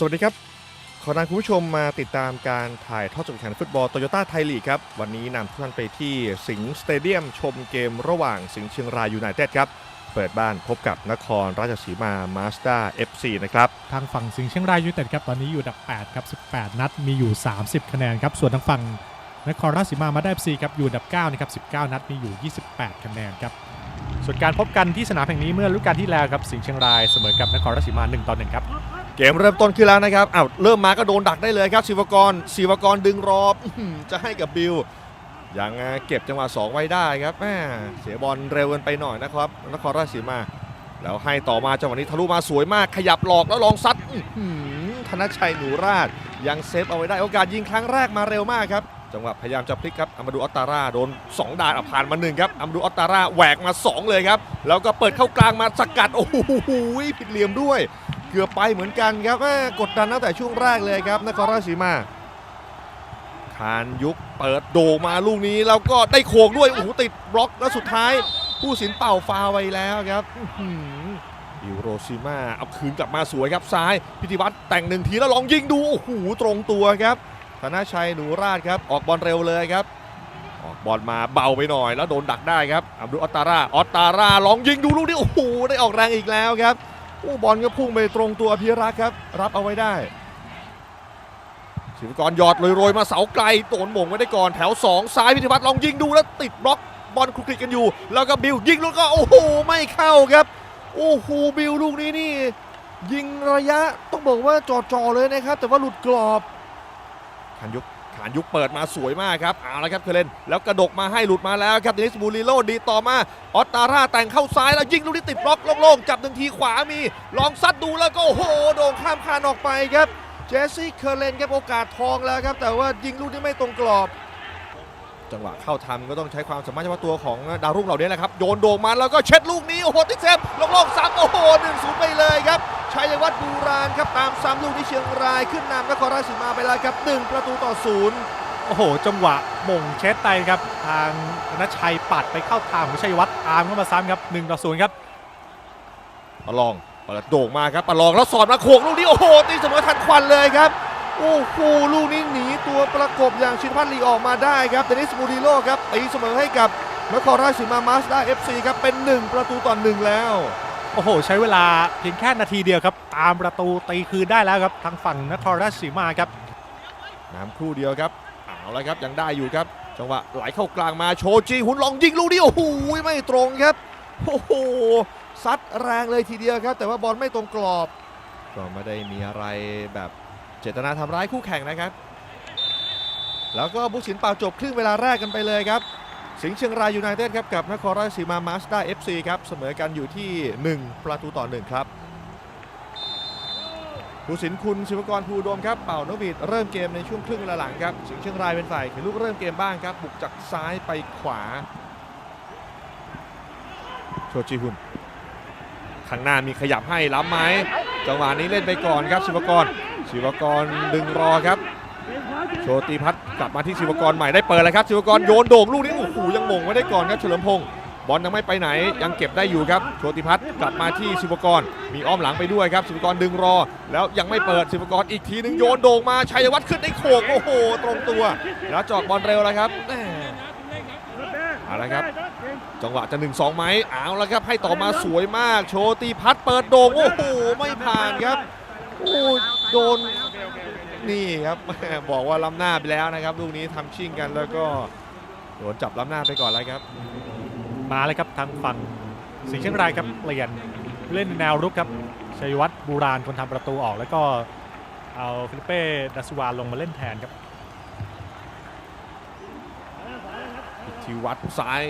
สวัสดีครับ ขอนำคุณผู้ชมมาติดตามการถ่ายทอดสดแข่งขันฟุตบอลโตโยต้าไทยลีกครับ วันนี้นำทุกท่านไปที่สิงห์สเตเดียมชมเกมระหว่างสิงห์เชียงรายยูไนเต็ดครับ เปิดบ้านพบกับนครราชสีมามาสด้า FC นะครับ ทางฝั่งสิงห์เชียงรายยูไนเต็ดครับตอนนี้อยู่อันดับ8ครับ18 นัดมีอยู่ 30 คะแนนครับส่วนทางฝั่งนครราชสีมามาได้ FC ครับอยู่อันดับ9นะครับ19 นัดมีอยู่ 28 คะแนนครับส่วนการพบกันที่สนามแห่งนี้เมื่อฤดูกาลที่แล้วครับสิงห์เชียงรายเสมอกับนครราชสีมา1ต่อ1ครับ เกมเริ่มต้นขึ้นแล้วนะครับอ้าวเริ่มมาก็โดนดักได้เลยครับศิวกรศิวกรดึงรอบจะให้กับบิลยังเก็บจังหวะ2ไว้ได้ครับแม่เสียบอลเร็วเกินไปหน่อยนะครับ นครราชสีมา แล้วให้ต่อมาจังหวะนี้ทะลุมาสวยมาก ขยับหลอกแล้วลองซัดธนชัยหนูราชยังเซฟเอาไว้ได้โอกาสยิงครั้งแรกมาเร็วมากครับ จังหวะพยายามจะพลิกครับอามาดูออตตาร่าโดน 2ดานผ่านมาหนึ่งครับอามาดูออตตาร่าแหวกมา 2 เลยครับ แล้วก็เปิดเข้ากลางมาสกัดโอ้โหผิดเหลี่ยมด้วย เกือบไปเหมือนกันครับกดดันตั้งแต่ช่วงแรกเลยครับนครราชสีมาคานยุคเปิดโดมาลูกนี้แล้วก็ได้โขกด้วยโอ้โหติดบล็อกแล้วสุดท้ายผู้สินเป่าฟาวล์ไปแล้วครับอิโรชิมาเอาคืนกลับมาสวยครับซ้ายพิธีวัตรแต่งหนึ่งทีแล้วลองยิงดูโอ้โหตรงตัวครับธนชัยหนูราชครับออกบอลเร็วเลยครับ ออกบอลมาเบาไปหน่อยแล้วโดนดักได้ครับอับดุลออตตาร่าออตตาร่าลองยิงดูลูกนี้โอ้โหได้ออกแรงอีกแล้วครับ โอ้บอลก็พุ่งไปตรงตัวพิรักษ์ครับ รับเอาไว้ได้ศิวกรหยอดโรยๆมาเสาไกลโดนหม่งไว้ได้ก่อนแถว 2 ซ้ายพิธีวัตรลองยิงดูแล้วติดบล็อกบอลคลุกคลิกกันอยู่ แล้วก็บิวยิงลูกก็โอ้โหไม่เข้าครับ โอ้โหบิวลูกนี้นี่ ยิงระยะต้องบอกว่าจ่อๆเลยนะครับ แต่ว่าหลุดกรอบขันยุก ขานยุคเปิดมาสวยมากครับเอาละครับเคเลนแล้วกระดกมาให้หลุดมาแล้วครับเดนิสบูริโลดีต่อมาออตตาร่าแต่งเข้าซ้ายแล้วยิงลูกนี้ติดบล็อกโล่งๆจับหนึ่งทีขวามีลองซัดดูแล้วก็โอ้โหโด่งข้ามคานออกไปครับเจสซี่เคเลนครับโอกาสทองแล้วครับแต่ว่ายิงลูกนี้ไม่ตรงกรอบ จังหวะเข้าทำก็ต้องใช้ความสามารถเฉพาะตัวของดาวรุ่งเหล่านี้แหละครับโยนโด่งมาแล้วก็เช็ดลูกนี้โอ้โหติดเซฟโล่งๆซ้ำโอ้โหหนึ่งศูนย์ไปเลยครับ ชัยวัฒน์บูรานครับตามซ้ำลูกที่เชียงรายขึ้นนำนครราชสีมาไปแล้วครับหนึ่งประตูต่อศูนย์โอ้โห จังหวะหม่งเช็ดไตครับ ทางธนชัยปัดไปเข้าทางของชัยวัฒน์ตามเข้ามาซ้ำครับ1ต่อ0ครับปะลองเปิดโด่งมาครับปะลองแล้วสอดมาโขกลูกนี้โอ้โหตีเสมอทันควันเลยครับโอ้โหลูกนี้หนีตัวประกบอย่างชินพัฒน์ลีออกมาได้ครับเดนิสมูดิโลครับตีเสมอให้กับนครราชสีมามาสด้าเอฟซีครับเป็น 1 ประตูต่อหนึ่งแล้ว โอ้โห ใช้เวลาเพียงแค่นาทีเดียวครับ ตามประตูตีคืนได้แล้วครับ ทางฝั่งนครราชสีมาครับน้ำครู่เดียวครับเอาละครับยังได้อยู่ครับ จังหวะไหลเข้ากลางมาโชจีหุนลองยิงลูกนี้โอ้โหไม่ตรงครับโอ้โหซัดแรงเลยทีเดียวครับ แต่ว่าบอลไม่ตรงกรอบ ก็ไม่ได้มีอะไรแบบเจตนาทำร้ายคู่แข่งนะครับ แล้วก็บุกสินเป่าจบครึ่งเวลาแรกกันไปเลยครับ สิงห์เชียงรายยูไนเต็ดครับกับนครราชสีมามาสด้าเอฟซีครับเสมอกันอยู่ที่ 1 ประตูต่อ 1 ครับผู้สินคุณศิวกรภูดมครับเป่านกบีดเริ่มเกมในช่วงครึ่งเวลาหลังครับสิงห์เชียงรายเป็นฝ่ายเข็นลูกเริ่มเกมบ้างครับบุกจากซ้ายไปขวาโชจิฮุนข้างหน้ามีขยับให้ล้ำไหมจังหวะนี้เล่นไปก่อนครับศิวกรศิวกรดึงรอครับ โชติพัฒน์กลับมาที่ศิวกรใหม่ได้เปิดแล้วครับศิวกรโยนโด่งลูกนี้โอ้โหยังมงไว้ได้ก่อนครับเฉลิมพงศ์บอลยังไม่ไปไหนยังเก็บได้อยู่ครับโชติพัฒน์กลับมาที่ศิวกร มีอ้อมหลังไปด้วยครับศิวกรดึงรอ แล้วยังไม่เปิดศิวกรอีกทีหนึงโยนโด่งมาชัยวัฒน์ขึ้นได้โขกโอ้โห ตรงตัว แล้วจอกบอลเร็วแล้วครับเอาละครับจังหวะจะ1นสองไหมเอาละครับให้ต่อมาสวยมาก โชติพัฒน์เปิดโด่งโอ้โหไม่ผ่านครับโอ้โดน นี่ครับแม่บอกว่าล้ำหน้าไปแล้วนะครับลูกนี้ทำชิ่งกันแล้วก็โดนจับล้ำหน้าไปก่อนแล้วครับ มาเลยครับทางฝั่งสิงห์เชียงรายครับเปลี่ยนเล่นแนวรุกครับชัยวัฒน์บูรานคนทำประตูออก แล้วก็เอาฟิลิเป้ดัสวาลงมาเล่นแทนครับชีวัตรซ้าย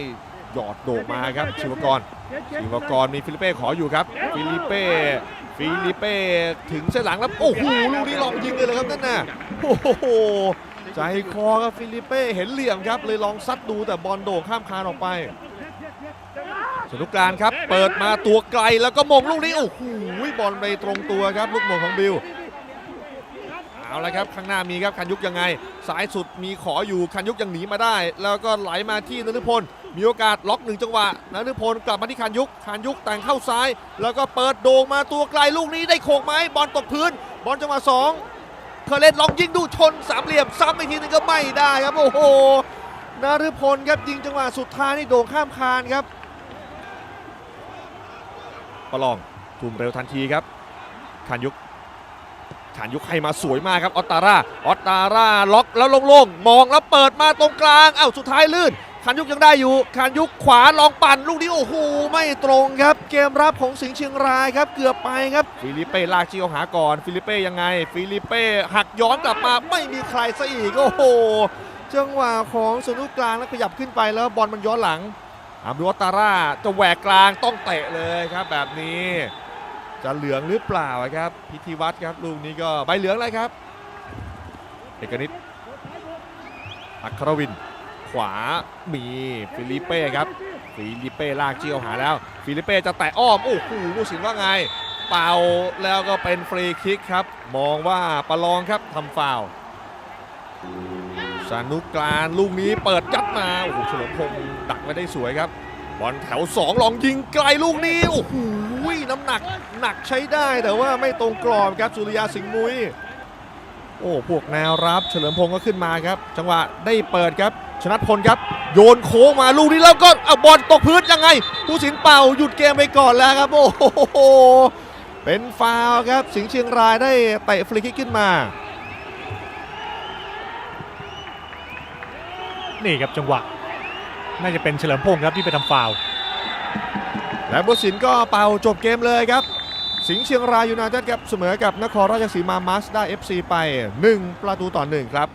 หยอดโด่งมาครับ ชิวกร ชิวกรมีฟิลิเป้ขออยู่ครับ ฟิลิเป้ ฟิลิเป้ถึงเส้นหลังแล้วโอ้โหลูกนี้ลองยิงเลยเลยครับนั่นน่ะโอ้โหใจคอครับฟิลิเป้เห็นเหลี่ยมครับ เลยลองซัดดูแต่บอลโด่งข้ามคานออกไปสนุกการครับ เปิดมาตัวไกลแล้วก็มงลูกนี้โอ้โหบอลไปตรงตัวครับ ลูกมงของบิวเอาละครับข้างหน้ามีครับคันยุกยังไง สายสุดมีขออยู่คันยุกยังหนีมาได้ แล้วก็ไหลมาที่นฤพล มีโอกาสล็อกหนึ่งจังหวะนฤพลกลับมาที่คันยุกคันยุกแต่งเข้าซ้าย แล้วก็เปิดโด่งมาตัวไกลลูกนี้ได้โขกไหมบอลตกพื้น บอลจังหวะสองเคเล่นลองยิงดูชนสามเหลี่ยมซ้ำอีกทีนึงก็ไม่ได้ครับโอ้โหนฤพลครับยิงจังหวะสุดท้ายนี่โด่งข้ามคานครับประลองทุ่มเร็วทันทีครับขานยุกขานยุกให้มาสวยมากครับออตตาร่าออตตาร่าล็อกแล้วโล่งๆมองแล้วเปิดมาตรงกลางเอ้าสุดท้ายลื่น คันยุกยังได้อยู่คันยุกขวาลองปั่นลูกนี้โอ้โหไม่ตรงครับ เกมรับของสิงห์เชียงรายครับเกือบไปครับฟิลิปเป้ลากจีโอหาก่อนฟิลิปเป้ยังไง ฟิลิปเป้หักย้อนกลับมาไม่มีใครซะอีกโอ้โหจังหวะของสนุกกลางแล้วขยับขึ้นไปแล้วบอลมันย้อนหลังอัมรุวัตาร่าจะแหวกกลางต้องเตะเลยครับแบบนี้ จะเหลืองหรือเปล่าครับ พิธีวัตรครับลูกนี้ก็ใบเหลืองเลยครับ เอกนิตอัครวิน ขวามีฟิลิเป้ครับฟิลิเป้ลากเจียวหาแล้ว ฟิลิเป้จะแตะอ้อมโอ้โหผู้สินว่าไง เป่าแล้วก็เป็นฟรีคิกครับ มองว่าประลองครับทำฟาวสนุกกลานลูกนี้เปิดยัดมาโอ้โหเฉลิมพงศ์ดักไว้ได้สวยครับบอลแถว 2 ลองยิงไกลลูกนี้โอ้โหน้ำหนักหนักใช้ได้แต่ว่าไม่ตรงกรอบครับสุริยาสิงห์มุยโอ้พวกแนวรับเฉลิมพงศ์ก็ขึ้นมาครับ จังหวะได้เปิดครับ ชนัดพลครับ โยนโค้งมาลูกนี้แล้วก็เอาบอลตกพื้นยังไง ผู้สินเป่าหยุดเกมไปก่อนแล้วครับโอ้โหเป็นฟาวล์ครับสิงห์เชียงรายได้เตะฟรีคิกขึ้นมา นี่ครับจังหวะ น่าจะเป็นเฉลิมพงศ์ครับที่ไปทำฟาวล์และผู้สินก็เป่าจบเกมเลยครับ สิงห์เชียงรายยูไนเต็ดครับเสมอกับนครราชสีมามาสด้า FC ไป 1 ประตูต่อ1ครับ